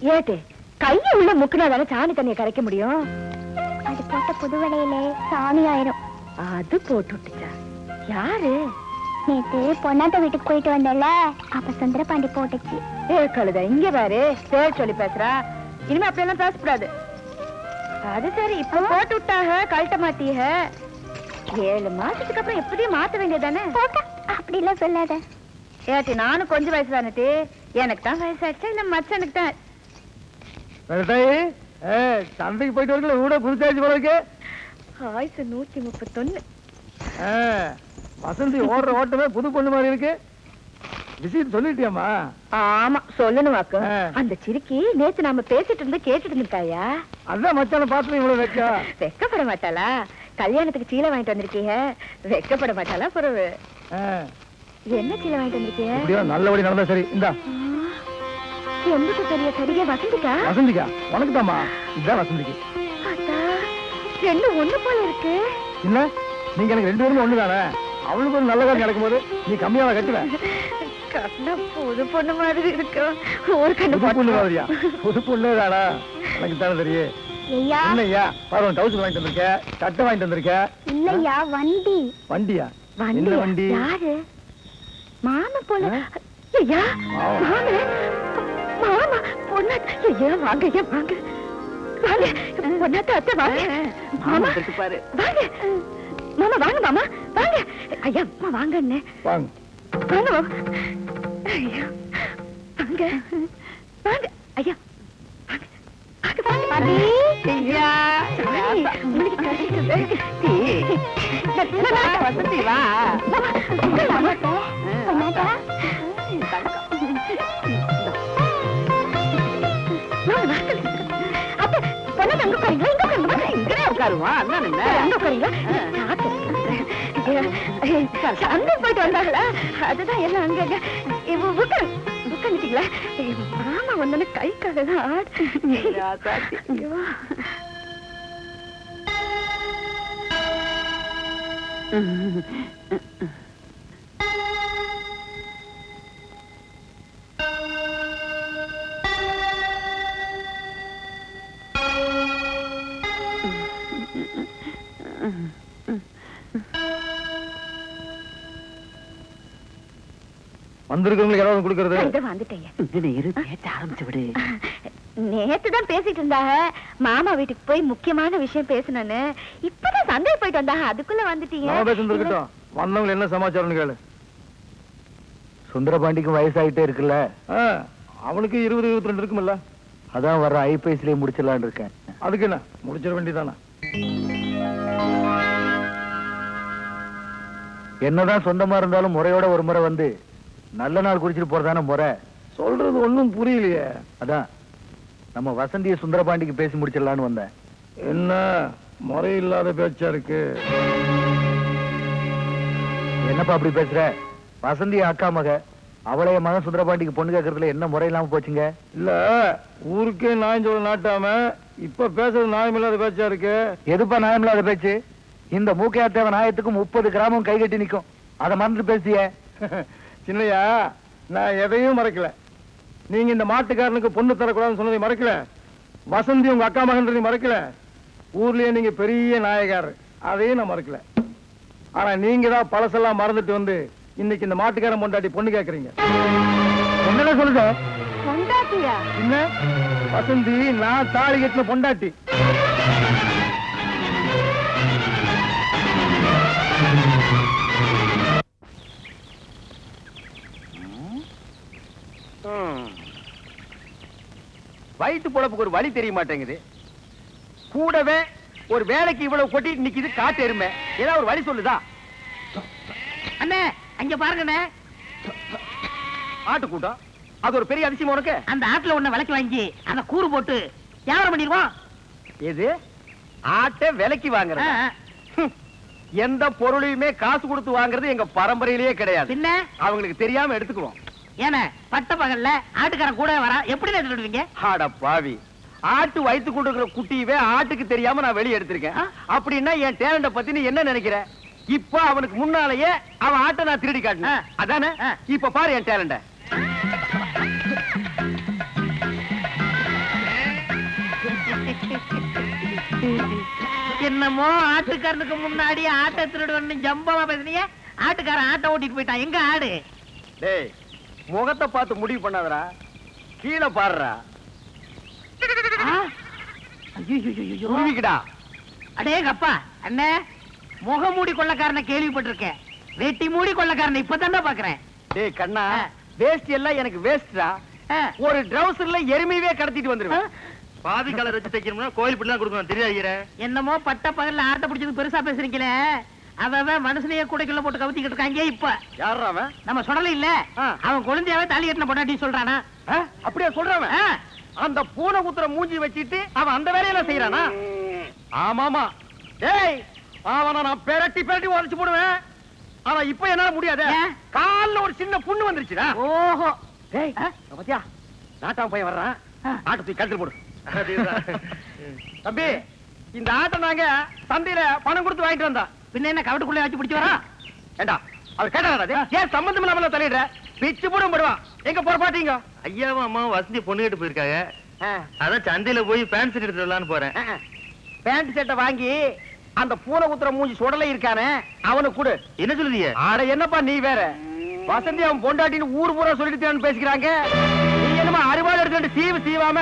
ஏட்டு கைய உள்ள முக்குனா தானே சாணி தண்ணியை கரைக்க முடியும்? அது போட்ட புது வலையில சாணி ஆயிரும். அது போட்டு விட்டுச்சா யாரு? நேத்து பொன்னாட்ட வீட்டுக்கு போயிட்டு வந்தேன்ல அப்ப சுந்தரபாண்டி போட்டுச்சு. ஏ கழுத இங்க பாரு பேர் சொல்லி பேசுறா. இனிமே அப்படியெல்லாம் பேசக்கூடாது. அது சரி இப்ப போட்டு விட்டாக கழட்ட மாட்டீக. ஏழு மாசத்துக்கு அப்புறம் எப்படியும் மாத்த வேண்டியதானே போட்டா அப்படிலாம் சொல்லாத. ஏட்டி நானும் கொஞ்சம் வயசு தானே எனக்கு தான் வயசாச்சா இல்ல மச்சனுக்கு தான்? ஏ சந்தைக்கு போயிட்டு வரல கூட புதுச்சாச்சு போல இருக்கு. ஆயுசு நூத்தி முப்பத்தொன்னு. வசந்தி ஓடுற ஓட்டமே புது பொண்ணு மாதிரி இருக்கு. விஷயம் சொல்லிட்டியாம்மா? ஆமா சொல்லணும் வாக்கு. அந்த சிரிக்கி நேத்து நாம பேசிட்டு இருந்து கேட்டுட்டு இருந்திருக்காயா அதான் மச்சான பார்த்து இவ்வளவு வைக்கா. வெக்கப்பட மாட்டாளா? கல்யாணத்துக்கு சீலை வாங்கிட்டு வந்திருக்கீங்க. வெக்கப்பட மாட்டாளா புறவு என்ன சீலை வாங்கிட்டு வந்திருக்கீங்க? நல்லபடி நடந்தா சரி. இந்தா. எம்பிட்டு பெரிய சரியா வசந்திக்கா? வசந்திக்கா உனக்கு தாமா இதான் வசந்திக்கு. அத்தா, ரெண்டு ஒண்ணு போல இருக்கு. என்ன நீங்க எனக்கு ரெண்டு பேருமே ஒண்ணுதானே? அவளுக்கு ஒரு நல்ல காரியம் நடக்கும்போது நீ கம்மியாவா கட்டுவ. கண்ணா புது பொண்ணு மாதிரி இருக்கு. ஒரு கண்ணு புது பொண்ணு. மாதிரியா? புது பொண்ணு தானா? எனக்கு தானே தெரியும் என்னய்யா? பாரு டவுசர் வாங்கிட்டு வந்திருக்க. சட்டை வாங்கிட்டு வந்திருக்க. இல்லையா வண்டி. வண்டியா? வண்டி வண்டி? யாரு? மாமா போல? ஐயா மாமா. மாமா மாமா பொண்ணாத்த ஐயா வாங்க ஐயா வாங்க. வாங்க பொண்ணாத்த அத்தை வாங்க. மாமா பாரு. வாங்க. மாமா வாங்க மாமா வாங்க. ஐயா அம்மா வாங்க அண்ணே வாங்க. வாங்க மாமா. ஐயா வாங்க. வாங்க ஐயா வாங்க. வாங்க வாங்க ஐயா உங்களுக்கு கிடைச்சது வசதி வா. போயிட்டு வந்தாங்களா அதுதான் எல்லாம் அங்க அங்க இவ உட்காரு உட்காந்துட்டீங்களா மாமா வந்தோன்னு கை காலெல்லாம் ஆடு ஐயோ. வந்திருக்கிறவங்களுக்கு ஏதாவது கொடுக்கறது? இதோ வந்துட்டேங்க இங்கன இரு பேச்ச ஆரம்பிச்சு விடு. நேத்து தான் பேசிட்டு இருந்தாங்க மாமா வீட்டுக்கு போய் முக்கியமான விஷயம் பேசணும்னு இப்பதான் சந்தை போயிட்டு வந்தாங்க அதுக்குள்ள வந்துட்டீங்க. இருக்கட்டும். வந்தவங்க என்ன சமாச்சாரம்னு கேளு. சுந்தரபாண்டிக்கும் வயசாயிட்டே இருக்குல்ல? அவனுக்கு இருபது இருபத்தி ரெண்டு இருக்குமில்ல. அதான் வர்ற ஐபிஎஸ்லயே முடிச்சிடலான்னு இருக்கேன். அதுக்கு என்ன? முடிச்சிட வேண்டியதானே? என்னதான் சொந்தமா இருந்தாலும் முறையோட ஒரு முறை வந்து நல்ல நாள் குறிச்சிட்டு போறதான முறை? சொல்றது ஒண்ணும் புரியலையே. அதான் நம்ம வசந்திய சுந்தரபாண்டிக்கு பேசி முடிச்சிடலான்னு வந்தேன். என்ன? முறை இல்லாத பேச்சா இருக்கு? என்னப்பா அப்படி பேசுற? வசந்தி அக்கா மக அவளை என் மகன் சுந்தரபாண்டிக்கு பொண்ணு கேட்கறதுல என்ன முறை இல்லாம போச்சுங்க? இல்ல ஊருக்கே நாயம் சொல்ல நாட்டாம இப்ப பேசுறது நியாயம் இல்லாத பேச்சா இருக்கு? எதுப்பா நியாயமில்லாத பேச்சு? இந்த மூக்கையாத்தேவ நாயத்துக்கு முப்பது கிராமம் கை கட்டி நிக்கும். அதை மறந்துட்டு பேசிய. சின்னையா நான் எதையும் மறைக்கல. நீங்க இந்த மாட்டுக்காரனுக்கு பொண்ணு தரக்கூடாதுன்னு சொன்னதை மறைக்கல. வசந்தி உங்க அக்கா மகன்றதை மறைக்கல. ஊர்லயே நீங்க பெரிய நாயகார். அதையும் நான் மறக்கல. ஆனா நீங்க தான் பழசெல்லாம் மறந்துட்டு வந்து இன்னைக்கு இந்த மாட்டுக்காரன் பொண்டாட்டி பொண்ணு கேக்குறீங்க. சொல்லுத? பொண்டாட்டியா? என்ன? வசந்தி நான் தாலி கட்டின பொண்டாட்டி. வயிற்று பொழப்புக்கு ஒரு வழி தெரிய மாட்டேங்குது கூடவே ஒரு வேலைக்கு இவ்வளவு கொட்டிட்டு நிக்குது காட்டு எருமை. ஏதாவது ஒரு வழி சொல்லுதா? அண்ணே அங்க பாருங்கண்ணே. ஆட்டு கூட்டம் அது ஒரு பெரிய அதிசயம் உனக்கு? அந்த ஆட்டுல ஒண்ணு விலைக்கு வாங்கி அத கூறு போட்டு வியாபாரம் பண்ணிடுவோம். எது? ஆட்டை விலைக்கு வாங்குறது. ஹம். எந்த பொருளையுமே காசு கொடுத்து வாங்குறது எங்க பரம்பரையிலேயே கிடையாது. பின்ன? அவங்களுக்கு தெரியாம எடுத்துக்குவோம். ஏன ஆட்டுக்காரன் கூட வரா எப்படி ஆட பாவி. ஆட்டு வயிற்று ஆட்டுக்கு தெரியாம நான் வெளியே எடுத்திருக்கேன். என்ன நினைக்கிற? இப்ப முன்னாலேயே அவன் ஆட்டை திருடி காட்டினேன். அதானே? இப்ப பாரு என்னமோ ஆட்டுக்காரனுக்கு முன்னாடி ஆட்டை திருடுவன்னு ஜம்பமா பேசுனீங்க. ஆட்டுக்காரன் ஆட்டை ஓட்டிட்டு போயிட்டான். எங்க ஆடு? முகத்தை பார்த்து முடிவு பண்ணாதடா. கீழே பாடுறா. உருவிக்கடா அடேங்கப்பா அண்ணே முகமூடி கொள்ளக்காரனை கேள்விப்பட்டிருக்கேன். வெட்டி மூடி கொள்ளக்காரனை இப்பதான்டா பாக்குறேன். டேய் கண்ணா. வேஸ்ட் எல்லாம் எனக்கு வேஸ்ட்டா ஆ. ஒரு ட்ரவுசர்ல எருமையவே கடத்திட்டு வந்துருவேன். பாதி கலர் வச்சு தைக்கணும்னா கோயில் பிள்ளை கொடுக்கணும். தெரியாது என்னமோ பட்ட பகல்ல ஆட்டை பிடிச்சது பெருசா பேசுறீங்களே. அவன் மனுஷனையே கூடைக்குள்ள போட்டு கவுத்திக்கிட்டு இருக்காங்க இப்ப. யாரா அவன் நம்ம சொல்லல இல்ல. அவன் குழந்தையாவே தாலி கட்டின பொண்டாட்டி சொல்றானா? அப்படியா சொல்றவன். அந்த பூனை குத்துற மூஞ்சி வச்சிட்டு அவன் அந்த வேலையெல்லாம் செய்யறானா ஆமாமா. டேய் அவனை நான் பெரட்டி பெரட்டி உரைச்சு போடுவேன். ஆனா இப்ப என்னால முடியாது? கால்ல ஒரு சின்ன புண்ணு வந்துருச்சுடா. ஓஹோ. டேய் பாத்தியா? நாட்டாம பையன் வர்றான். ஆட்டை தூக்கி கழுத்துல போடு. தம்பி இந்த ஆட்டை நாங்க சந்தையில பணம் கொடுத்து வாங்கிட்டு வந்தா பின்ன என்ன கவட்டுக்குள்ளே வச்சு பிடிச்சு வரா ஏண்டா அவர் கேட்டாரா ஏன் சம்பந்தம் தலையிடுற? பிச்சு போடும் போடுவான் எங்க போற பாத்தீங்க ஐயாவும் அம்மாவும் வசந்தி பொண்ணு கேட்டு போயிருக்காங்க. அதான் சந்தையில போய் பேண்ட் செட் எடுத்துட்டு வரலான்னு போறேன். பேண்ட் சட்டை வாங்கி அந்த பூனை குத்துற மூஞ்சி சுடலை இருக்கானே அவனுக்கு கொடு. என்ன சொல்லுதீங்க? ஆட என்னப்பா நீ வேற? வசந்தி அவன் பொண்டாட்டின்னு ஊர் பூரா சொல்லிட்டு பேசிக்கிறாங்க. நீ என்னமா அறுவாள் எடுத்துட்டு சீவு சீவாம?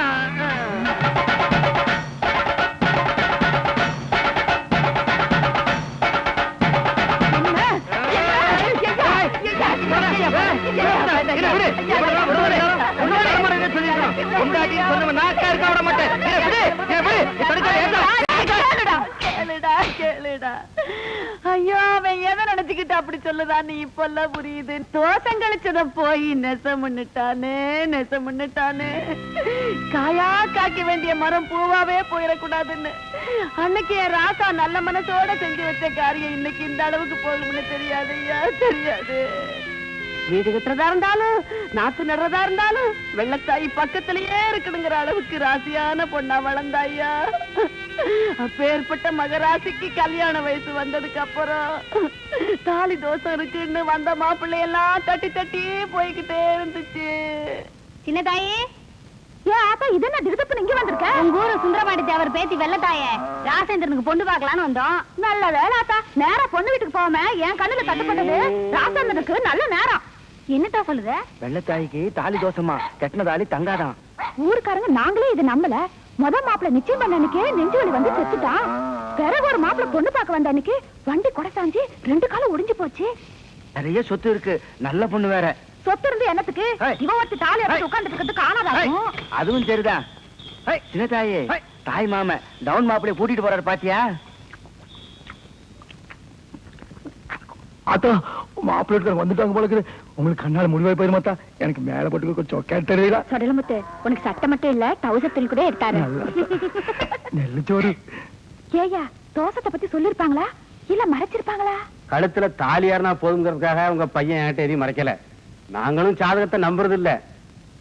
ஐயோ அவன் எதை நினைச்சுக்கிட்டு அப்படி சொல்லுதான் நீ இப்பெல்லாம் புரியுது. தோசம் கழிச்சத போய் நெசம் முன்னுட்டானே நெசம் முன்னுட்டானே காயா காக்க வேண்டிய மரம் பூவாவே போயிடக்கூடாதுன்னு. அன்னைக்கு என் ராசா நல்ல மனசோட செஞ்சு வச்ச காரியம் இன்னைக்கு இந்த அளவுக்கு போகும்னு தெரியாது ஐயா தெரியாது. வீடு கட்டுறதா இருந்தாலும் நாத்து நடுறதா இருந்தாலும் வெள்ளத்தாய் பக்கத்திலேயே இருக்கணுங்கிற அளவுக்கு ராசியான பொண்ணா வளர்ந்தாய்யா அப்பேற்பட்ட மகராசிக்கு கல்யாண வயசு வந்ததுக்கு அப்புறம் தாலி தோசம் இருக்குன்னு வந்த மாப்பிள்ளையெல்லாம் தட்டி தட்டி போய்கிட்டே இருந்துச்சு. சின்னதாயே ஏ ஆத்தா இது என்ன திருத்தப்பு இங்க வந்திருக்க? உங்க ஊரு சுந்தரபாண்டி தேவர் பேத்தி வெள்ளத்தாயே ராசேந்திரனுக்கு பொண்ணு பார்க்கலான்னு வந்தோம். நல்ல வேலை ஆத்தா. நேரா பொண்ணு வீட்டுக்கு போகாம என் கண்ணுல தட்டுப்பட்டது ராசேந்திரனுக்கு நல்ல நேரம். என்னட்டா சொல்லுத? வெள்ளத்தாய்க்கு தாலி தோசமா கட்டின தாலி தங்காதான். ஊருக்காரங்க நாங்களே இது நம்பல. முத மாப்பிள நிச்சயம் பண்ண அன்னைக்கு நெஞ்சு வலி வந்து செத்துட்டான். பிறகு ஒரு மாப்பிள பொண்ணு பார்க்க வந்த அன்னைக்கு வண்டி கொடை சாஞ்சி ரெண்டு காலம் ஒடிஞ்சு போச்சு. நிறைய சொத்து இருக்கு. நல்ல பொண்ணு வேற. சொத்து இருந்து என்னத்துக்கு? ஏய். இவ ஒருத்தி தாலி எடுத்து உட்கார்ந்துட்டு இருக்கிறது காணாதாக்கும் அதுவும் சரிதான். சின்ன தாயே. தாய் மாம டவுன் மாப்பிளைய கூட்டிட்டு போறாரு பாத்தியா? அத்தா மாப்பிள்ளை வந்துட்டாங்க போல இருக்குது உங்களுக்கு கண்ணால முடிவாய் போயிருமாத்தா எனக்கு மேல போட்டு கொஞ்சம் சொக்கேட் தெரியல சொடலமுத்து உனக்கு சட்டை மட்டும் இல்ல டவுசத்தில் கூட எடுத்தாரு. நெல்லுச்சோறு ஏயா தோசத்தை பத்தி சொல்லிருப்பாங்களா? இல்ல மறைச்சிருப்பாங்களா? கழுத்துல தாலி ஏறினா போதுங்கிறதுக்காக உங்க பையன் என்கிட்ட எதையும் மறைக்கல. நாங்களும் ஜாதகத்தை நம்புறது இல்ல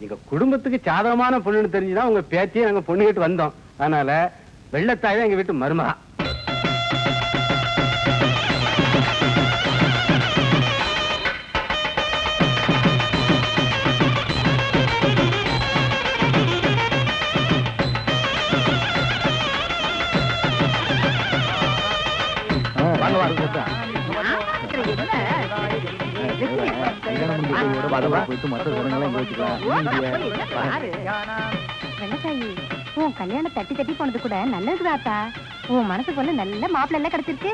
எங்க குடும்பத்துக்கு சாதகமான பொண்ணுன்னு தெரிஞ்சுதான் உங்க பேத்தியை நாங்க பொண்ணு கேட்டு வந்தோம். அதனால வெள்ளத்தாய் தான் எங்க வீட்டு மருமகா. போயிட்டு இங்க வச்சுக்கலாம். வெள்ளத்தாயி உன் கல்யாணம் தட்டி தட்டி போனது கூட நல்லதுதாத்தா. உன் மனசு பொண்ணு நல்ல மாப்பிள்ளை எல்லாம் கிடைச்சிருக்கு.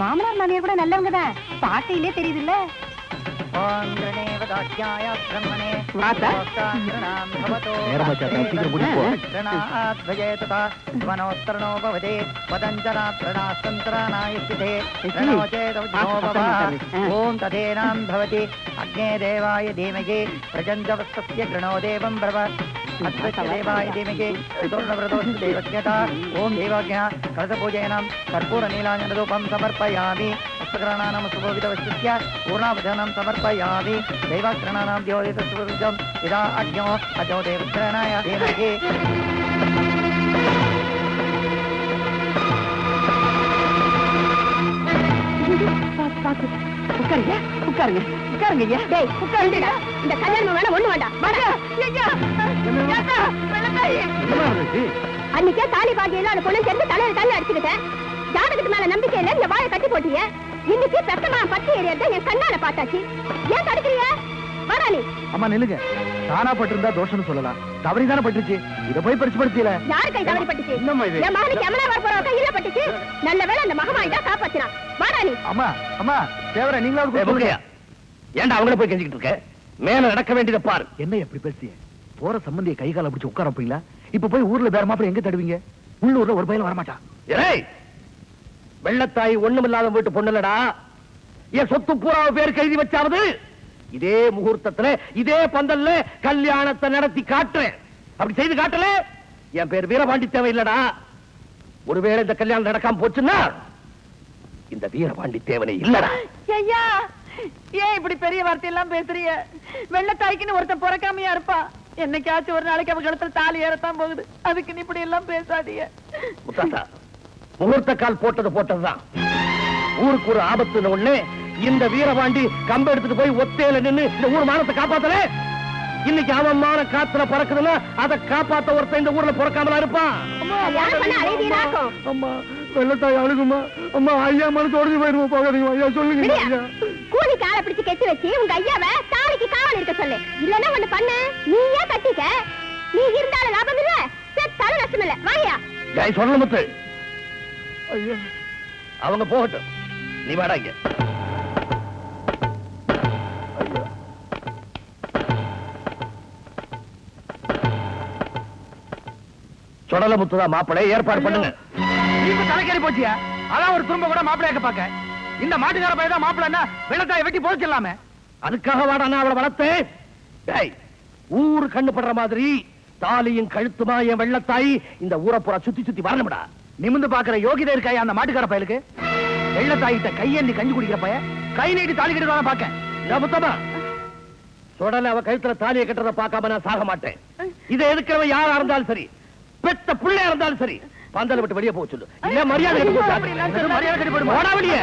மாமனார் மாமியார் கூட நல்லவங்க தான் பாட்டையிலே தெரியுது మనోత్తరణో భవతి పదంజనా ప్రణాసంతరానాయుతే ఓం తదేనాం భవతి అగ్నే దేవాయ ధీమహి ప్రజంజవస్తస్య గృణో దేవం బ్రవ దేవజ్ఞత ఓం దేవాజ్ఞ కలస పూజయనం కర్పూర నీలాంజనరూపం సమర్పయామి கலசபூஜயனம் கற்பூர நீலாஞ்சனரூபம் சமர்ப்பயாமி தெய்வாக்கிரணானாம் தியோதிதஸ்வருஜம் இதா அக்ஞோ அஜோ தேவக்கிரணாய தீமகி உட்காருங்க உட்காருங்க உட்காருங்க ஐயா டேய் உட்காருடா இந்த கல்யாணம் வேணா ஒண்ணு வேண்டாம். வாடா. ஐயா வெள்ளத்தாயி. அன்னைக்கே தாலி பாக்கி இல்லாத பொண்ணு சேர்ந்து தலையில தள்ளி அடிச்சுக்கிட்டேன். ஜாதகத்து மேல நம்பிக்கை இல்ல இந்த வாயை கட்டி போட்டீங்க இன்னைக்கு பெத்தமா பத்து ஏரியாத என் கண்ணால பார்த்தாச்சு. ஏன் தடுக்கிறீங்க வாடா நீ. அம்மா நில்லுங்க. தானா பட்டிருந்தா தோஷம்னு சொல்லலாம். தவறிதானே பட்டுச்சு இத போய் பறிச்சு படுத்தியல யாரு கை தவறி பட்டுச்சு? என்னம்மா இது? என் மகனுக்கு எமனா வரப்போற கையில பட்டுச்சு. நல்ல வேளை அந்த மகமாய் தான் காப்பாத்தினான். வாடா நீ. அம்மா அம்மா தேவர நீங்களா ஏன்டா அவங்கள போய் கெஞ்சிக்கிட்டு இருக்க? மேல நடக்க வேண்டியதை பாரு. என்ன எப்படி பேசுறீங்க? போற சம்பந்திய கை கால பிடிச்சு உட்கார வைப்பீங்களா? இப்ப போய் ஊர்ல வேற மாப்பிள்ள எங்க தடுவீங்க? உள்ளூர்ல ஒரு பையன் வரமாட்டான் ஏய் வெள்ளத்தாய் ஒண்ணுமில்லாத வீட்டு பொண்ணுலடா. என் சொத்து பூராவ பேருக்கு எழுதி வச்சாவது? இதே முகூர்த்தத்துல இதே பந்தல்ல கல்யாணத்தை நடத்தி காட்டுறேன். அப்படி செய்து காட்டல என் பேர் வீரபாண்டி தேவையில்லடா. ஒருவேளை இந்த கல்யாணம் நடக்காம போச்சுன்னா இந்த வீரபாண்டி தேவனை இல்லடா. ஐயா ஏன் இப்படி பெரிய வார்த்தையெல்லாம் பேசுறீங்க? வெள்ளத்தாய்க்குன்னு ஒருத்தன் பிறக்காமையா இருப்பா. என்னைக்காச்சும் ஒரு நாளைக்கு அவன் கழுத்துல தாலி ஏறத்தான் போகுது. அதுக்கு இப்படி எல்லாம் பேசாதீங்க. முகூர்த்த கால் போட்டது போட்டதுதான். ஊருக்கு ஒரு ஆபத்துன்னு ஒண்ணு இந்த வீரபாண்டி கம்ப எடுத்துட்டு போய் ஒத்தையில நின்னு இந்த ஊர் மானத்தை காப்பாத்தல. இன்னைக்கு அவன் மான காத்துல பறக்குதுன்னா அதை காப்பாத்த ஒருத்தன் இந்த ஊர்ல பிறக்காமலா இருப்பான். அம்மா வெள்ளத்தாய் அழுகுமா? அம்மா ஐயா மனசு உடஞ்சு போயிருமா போகாதீங்க ஐயா சொல்லுங்க ஐயா. கூலி காலை பிடிச்சு கெட்டி வச்சு உங்க ஐயாவை தாலிக்கு காவல் இருக்க சொல்லு. இல்லன்னா ஒண்ணு பண்ணு. நீயே கட்டிக்க. நீ இருந்தாலும் லாபம் இல்ல. செத்தாலும் நஷ்டம் இல்ல. வாயா. ஜெய் சொல்லமுத்து ஐயா. அவங்க போகட்டும். நீ வாடா இங்க. சொடலமுத்து தான் மாப்பிளை ஏற்பாடு பண்ணுங்க. இப்ப தலைக்கறி போச்சியா? அதான் ஒரு துரும்ப கூட மாப்பிள்ளை கேட்க பாக்க இந்த மாட்டுக்கார பையன் தான் மாப்பிள்ளை வெள்ளத்தாய் வெட்டி போச்சிடலாமே அதுக்காக வாடா நான் அவளை வளர்த்தேன். டேய், ஊரு கண்ணு படுற மாதிரி தாலியும் கழுத்துமா என் வெள்ளத்தாய் இந்த ஊரை பூரா சுத்தி சுத்தி வரணும்டா. நிமிந்து பாக்குற யோகிதை இருக்காயா அந்த மாட்டுக்கார பயலுக்கு வெள்ளத்தாயிட்ட கையேந்தி கஞ்சி குடிக்கிற பையன் கை நீட்டி தாலி கட்டி பாக்க ஏன் முத்தம்மா சொடல அவ கழுத்துல தாலியை கட்டுறத பார்க்காம நான் சாக மாட்டேன் இதை எதுக்கிறவன் யாரா இருந்தாலும் சரி பெத்த பிள்ளையா இருந்தாலும் சரி பந்தல விட்டு வெளியே போக சொல்லு இல்ல மரியாதை கெட்டு போச்சு. மரியாதை கெட்டு. போடா வெளியே.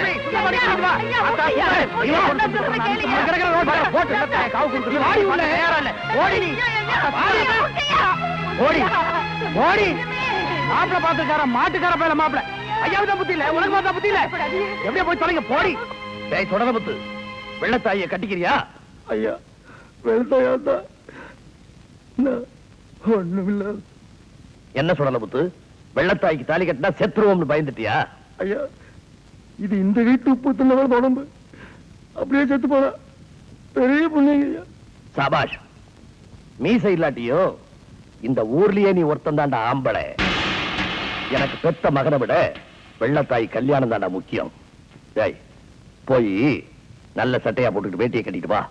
ஓடி. ஓடி. ஓடி. மாப்பிள்ள பாத்துக்கார மாட்டுக்கார பையல மாப்பிள்ள ஐயாவுக்கு தான் புத்தி இல்ல. உனக்கு தான் புத்தி இல்ல? எப்படியா போய் தொலைங்க? போடி. டேய் தொடரமுத்து வெள்ளத்தாயை கட்டிக்கிறியா? ஐயா வெள்ளத்தாயா ஒண்ணுமில்ல என்ன? சொல்லலமுத்து வெள்ளத்தாய்க்கு தாலி கட்டினா செத்துருவோம்னு பயந்துட்டியா? ஐயா இது இந்த வீட்டு உப்பு தின்னவன் உடம்பு? அப்படியே செத்து போனா பெரிய புண்ணியம் ஐயா. சபாஷ் மீசை இல்லாட்டியோ இந்த ஊர்லயே நீ ஒருத்தன் தாண்டா ஆம்பளை. எனக்கு பெத்த மகனை விட வெள்ளத்தாய் கல்யாணம் தாண்டா முக்கியம். டேய் போய் நல்ல சட்டையா போட்டுட்டு வேட்டியை கட்டிட்டு வா.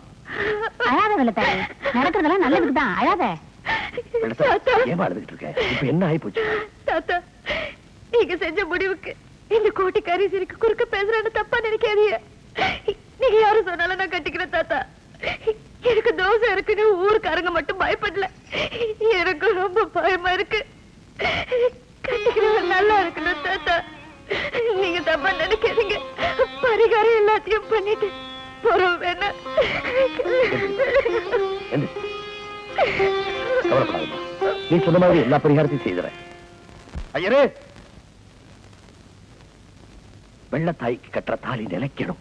அழாத வெள்ளத்தாய். நடக்கிறதெல்லாம் நல்லதுக்கு தான். அழாத. வெள்ளத்தாய் ஏமா அழுதுகிட்டு இருக்க? இப்ப என்ன ஆயி போச்சு தாத்தா நீங்க செஞ்ச முடிவுக்கு இந்த கோட்டிக்காரி சிரிக்கு குறுக்க பேசுறேன்னு தப்பா நினைக்காதீங்க. நீங்க யாரு சொன்னாலும் நான் கட்டிக்கிறேன் தாத்தா. எனக்கு தோசை இருக்குன்னு ஊருக்காரங்க மட்டும் பயப்படல. எனக்கு ரொம்ப பயமா இருக்கு. கட்டிக்கிறவன் நல்லா இருக்கணும் தாத்தா. நீங்க தப்பா நினைக்காதீங்க. பரிகாரம் எல்லாத்தையும் பண்ணிட்டு போறோம் வேணா. நீ சொன்ன மாதிரி எல்லா பரிகாரத்தையும் செய்துறேன். ஐயரே! வெள்ளத்தாய்க்கு கட்டுற தாலி நிலைக்கணும்.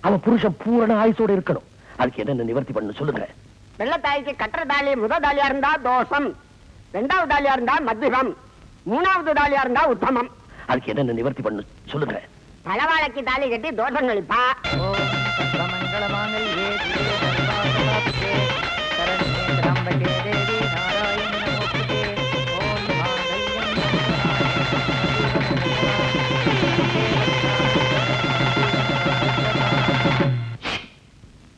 அவன் புருஷன் பூரண ஆயுசோட இருக்கணும். அதுக்கு என்னென்ன நிவர்த்தி பண்ணு சொல்லுங்க. வெள்ளத்தாய்க்கு கட்டுற தாலி முதல் தாலியா இருந்தா தோஷம். ரெண்டாவது தாலியா இருந்தா மத்தியம் மூணாவது தாலியா இருந்தா உத்தமம்? அதுக்கு என்னென்ன நிவர்த்தி பண்ணு? சொல்லுங்க. பழவாழைக்கு தாலி கட்டி தோஷம் கழிப்பா.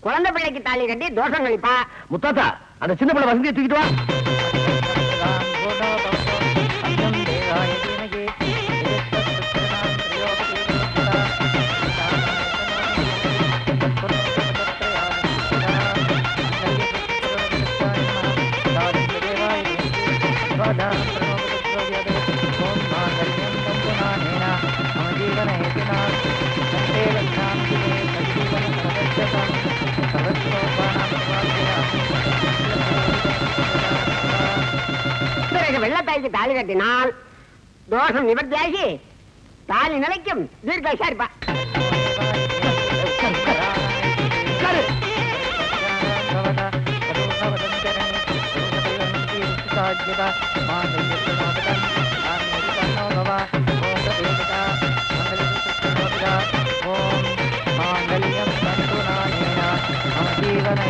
குழந்தை பிள்ளைக்கு தாலி கட்டி தோஷம் கழிப்பா. முத்தாத்தா அந்த சின்ன பிள்ளை வசதியை தூக்கிட்டு வா. தாலி கட்டினால் தோஷம் நிவர்த்தியாகி தாலி நிலைக்கும் தீர்க்கஷா இருப்பா ஓம் மாங்கல்யம் சந்துநாயனா ஜீவன